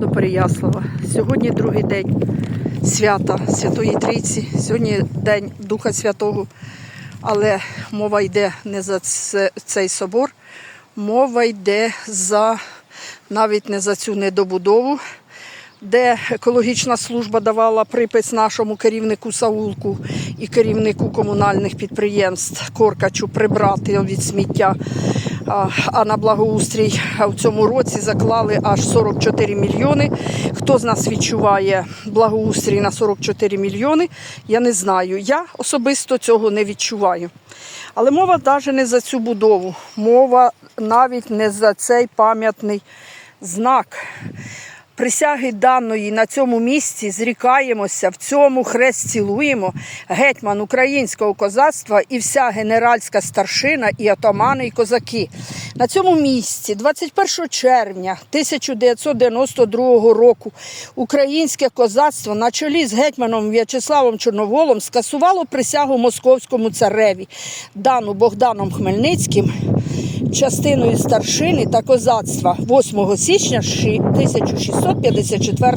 громаду Переяслава. Сьогодні другий день свята Святої Трійці. Сьогодні день Духа Святого. Але мова йде не за цей собор, мова йде за навіть не за цю недобудову, де екологічна служба давала припис нашому керівнику Саулку і керівнику комунальних підприємств Коркачу прибрати від сміття. А, на благоустрій в цьому році заклали аж 44 мільйони. Хто з нас відчуває благоустрій на 44 мільйони? Я не знаю. Я особисто цього не відчуваю. Але мова навіть не за цю будову, мова навіть не за цей пам'ятний знак. Присяги даної на цьому місці зрікаємося, в цьому хрест цілуємо гетьман українського козацтва і вся генеральська старшина, і отамани, і козаки. На цьому місці, 21 червня 1992 року, українське козацтво на чолі з гетьманом В'ячеславом Чорноволом скасувало присягу московському цареві, дану Богданом Хмельницьким частиною старшини та козацтва 8 січня 1654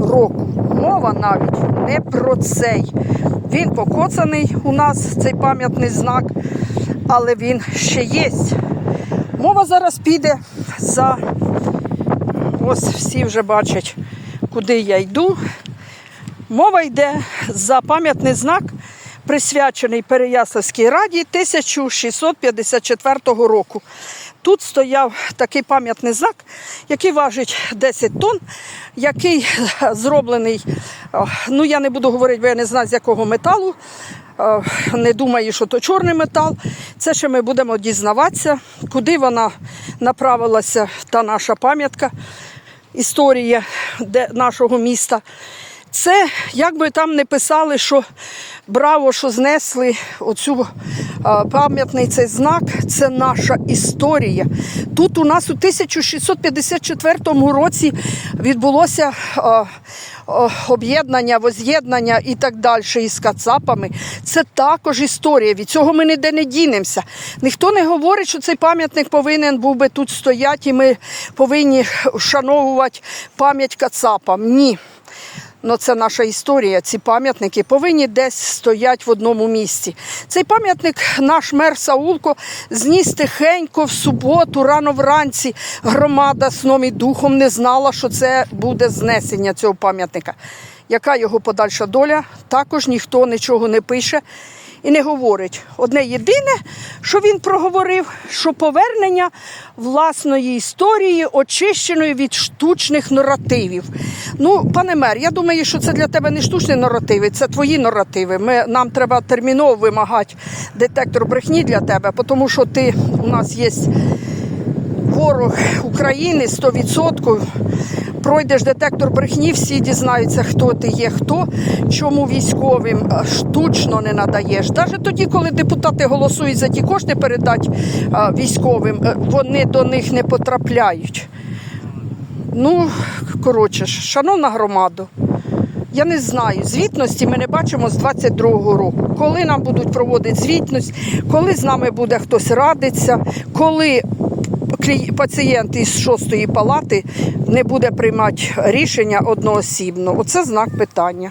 року. Мова навіть не про цей. Він покоцаний у нас, цей пам'ятний знак, але він ще є. Мова зараз піде за ось всі вже бачать, куди я йду. Мова йде за пам'ятний знак, присвячений Переяславській раді 1654 року. Тут стояв такий пам'ятний знак, який важить 10 тонн, який зроблений, ну я не буду говорити, бо я не знаю з якого металу. Не думаю, що то чорний метал. Це ще ми будемо дізнаватися, куди вона направилася, та наша пам'ятка, історія нашого міста. Це, як би там не писали, що браво, що знесли оцю а, пам'ятний цей знак, це наша історія. Тут у нас у 1654 році відбулося а, а, об'єднання, воз'єднання і так далі із кацапами. Це також історія. Від цього ми ніде не дінемося. Ніхто не говорить, що цей пам'ятник повинен був би тут стояти, і ми повинні вшановувати пам'ять кацапам. Ні. Ну, це наша історія. Ці пам'ятники повинні десь стоять в одному місці. Цей пам'ятник наш мер Саулко зніс тихенько в суботу, рано вранці. Громада сном і духом не знала, що це буде знесення цього пам'ятника. Яка його подальша доля? Також ніхто нічого не пише і не говорить. Одне єдине, що він проговорив, що повернення власної історії очищеної від штучних наративів. Ну, пане мер, я думаю, що це для тебе не штучні наративи, це твої наративи. Ми, нам треба терміново вимагати детектор брехні для тебе, тому що ти у нас є ворог України 100%. Пройдеш детектор брехні, всі дізнаються, хто ти є, хто, чому військовим е, штучно не надаєш. Навіть тоді, коли депутати голосують за ті кошти передати е, військовим, е, вони до них не потрапляють. Ну, коротше, шановна громада, я не знаю, звітності ми не бачимо з 22-го року. Коли нам будуть проводити звітність, коли з нами буде хтось радитися, коли пацієнт із шостої палати не буде приймати рішення одноосібно. Оце знак питання.